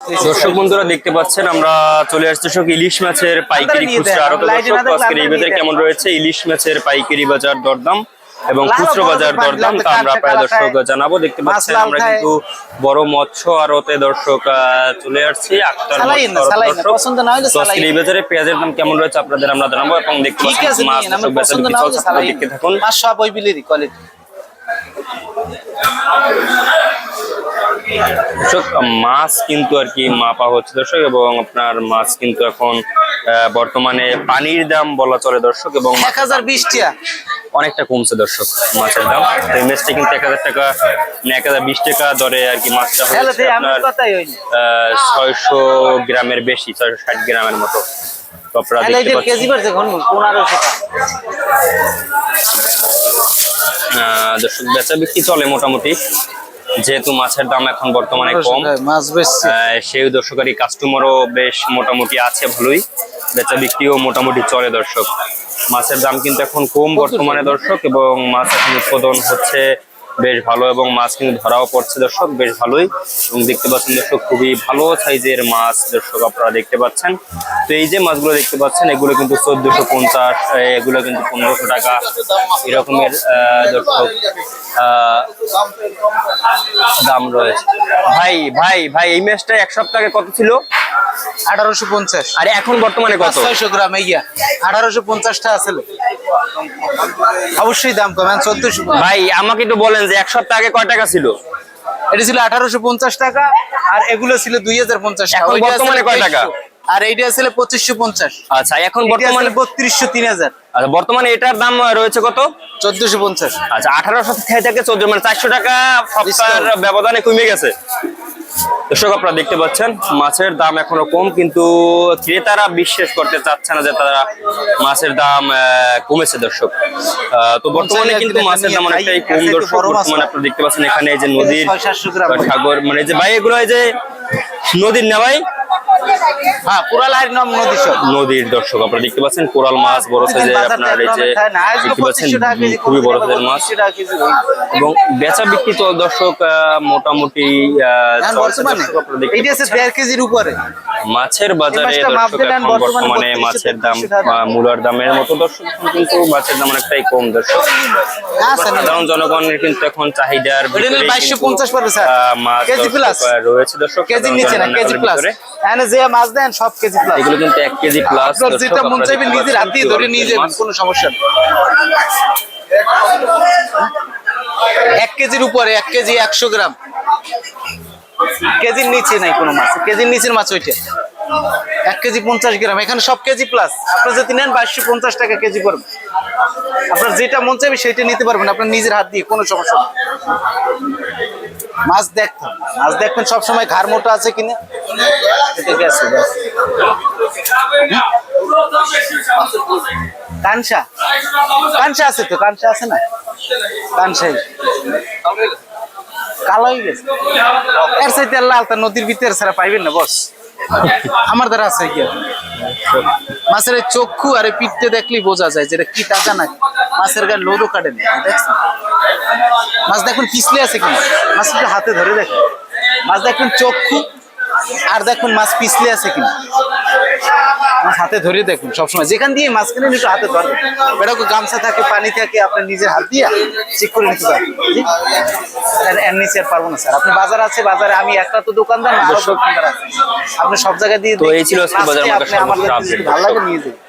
দর্শক বন্ধুরা দেখতে পাচ্ছেন আমরা চলে আসছি দর্শক ইলিশ মাছের পাইকারি খুচরা। আরও দর্শক আজকের এই বাজার কেমন রয়েছে? ইলিশ মাছের পাইকারি বাজার দরদাম এবং খুচরো বাজার দরদাম তা আমরা প্রায় দর্শক জানাব। দেখতে পাচ্ছেন আমরা কিন্তু বড় মৎস্য আড়তে দর্শক চলে আসছি। আক্তার আজকের এই বাজারে পেঁয়াজের দাম কেমন রয়েছে আপনাদের আমরা জানাব এবং দেখতে পাচ্ছেন মাছ থাকুন। সব ওই বিলেরই কোয়ালিটি দর্শক মাছ কিন্তু আর কি মাপা হচ্ছে দর্শক এবং আপনার মাছ কিন্তু এখন বর্তমানে পানির দাম বলা চলে দর্শক এবং এক হাজার বিশ টিয়া। অনেকটা কমছে দর্শক মাছের দাম। এই কিন্তু এক হাজার টাকা মানে এক হাজার বিশ টাকা দরে আর কি মাছটা আমার আপনার ছয়শো গ্রামের বেশি ছয়শো ষাট গ্রামের মতো আপনারা দেখতে পাচ্ছেন টাকা। দর্শক বেচা বিক্রি চলে মোটামুটি। যেহেতু মাছের দাম এখন বর্তমানে কম মাছ সেই দর্শকারী কাস্টমারও বেশ মোটামুটি আছে ভালোই। বেচা বিক্রিও মোটামুটি চলে দর্শক। মাছের দাম কিন্তু এখন কম বর্তমানে দর্শক এবং মাছ এখন উৎপাদন হচ্ছে বেশ ভালো এবং মাছ কিন্তু ধরাও পড়ছে দর্শক। বেশ ভালোই। এবং দেখতে পাচ্ছেন দর্শক খুবই ভালো সাইজের মাছ দর্শক আপনারা দেখতে পাচ্ছেন। তো এই যে মাছগুলো দেখতে পাচ্ছেন এগুলো কিন্তু চোদ্দশো পঞ্চাশ এগুলো কিন্তু পনেরোশো টাকা এরকমের দর্শক দাম রয়েছে। ভাই ভাই ভাই এই ম্যাচটা এক সপ্তাহ আগে কত ছিল? আঠারোশো পঞ্চাশ। আর এখন বর্তমানে কত? ছয়শো গ্রাম এই গিয়া আঠারোশো পঞ্চাশটা আছে। অবশ্যই দাম কম এখন চোদ্দশো ভাই আমাকে একটু বলেন যে এক সপ্তাহ আগে কয় টাকা ছিল? এটা ছিল আঠারোশো পঞ্চাশ টাকা আর এগুলো ছিল দুই হাজার পঞ্চাশ টাকা। বর্তমানে কয় টাকা? আর এইটা ছিল পঁচিশশো পঞ্চাশ। আচ্ছা এখন বর্তমানে বর্তমানে বত্রিশশো তিন হাজার। আচ্ছা বর্তমানে এটার দাম রয়েছে কত? চোদ্দশো পঞ্চাশ। আচ্ছা আঠারোশো থেকে চোদ্দ মানে চারশো টাকা সপ্তাহের ব্যবধানে কমে গেছে। দর্শক আপনারা দেখতে পাচ্ছেন মাছের দাম এখনও কম কিন্তু ক্রেতারা বিশ্বাস করতে চাচ্ছে না যে তারা মাছের দাম আহ, কমেছে দর্শক। আহ, তো বর্তমানে কিন্তু মাছের দাম অনেকটাই কম দর্শক। বর্তমানে আপনারা দেখতে পাচ্ছেন এখানে এই যে নদীর সাগর মানে যে ভাই এগুলো এই যে নদীর না ভাই হ্যাঁ কোরাল আর নাম নদী নদীর দর্শক আপনারা দেখতে পাচ্ছেন কোরাল মাছ বড় সাইজের আপনার এই যে দেখতে পাচ্ছেন খুবই বড় সাইজের মাছ। এবং বেচা বিক্রি তো দর্শক মোটামুটি বর্তমানে আপনারা দেখতে পাচ্ছেন। কেজির উপরে। মাছের বাজারে দর্শক বর্তমানে 32 মাছের দাম মূলার দামের মতো দর্শক কিন্তু মাছের দাম অনেকটাই কম দর্শক। না? সাধারণ জনগণের কিন্তু এখন চাহিদার কেজি রয়েছে দর্শক কেজির নিচে না কেজি প্লাস। যে মাছ দেন সব কেজি প্লাস এগুলো কিন্তু এক কেজি প্লাস যেটা মন চাইবে নিজের হাত দিয়ে ধরে নিয়ে যাবেন কোনো সমস্যা নেই। এক কেজির উপরে এক কেজি একশো গ্রাম। কেজির নিচে নাই কোনো মাছ, কেজির নিচের মাছ ওইটা। এক কেজি পঞ্চাশ গ্রাম, এখানে সব কেজি প্লাস আপনার যদি নেন বাইশশো পঞ্চাশ টাকা কেজি পড়বে। আপনার যেটা মন চাইবে সেটা নিতে পারবেন, আপনার নিজের হাত দিয়ে, কোনো সমস্যা নেই। মাছ দেখতেন মাছ দেখবেন সবসময় ঘাড় মোটা আছে কিনা? এটা গেছে। কানসা? কানসা আছে তো, কানসা আছে না? কানসাই। কালো হয়ে গেছে। এর সাইতে লাল তার নদীর ভিতরে ছাড়া পাইবেন না, বস। আমার দ্বারা আছে কি? মাছের চক্ষু আর পিঠতে দেখলেই বোঝা যায় যেটা কি টাকা না মাছের গায়ে লোদও কাটে না, দেখছেন? মাছ দেখুন পিছলে আছে কিনা? মাছ হাতে ধরে দেখুন। মাছ দেখুন চক্ষু, আর দেখুন মাছ পিছলে আছে কিনা। হাতে ধরে দেখুন সবসময়। যেখান দিয়ে মাঝখানে একটু হাতে ধরবেন। বেড়াকে গামছা থাকে পানি থাকে আপনি নিজের হাত দিয়ে চেক করে নিতে পারবেন? এর নিচে আর পারব না স্যার আপনি বাজার আছে বাজারে আমি একটা তো দোকানদার না আরও দোকানদার আছে। আপনি সব জায়গায় দিয়ে তো এই ছিল আজকে বাজার ভালো লাগে নিয়ে যাবেন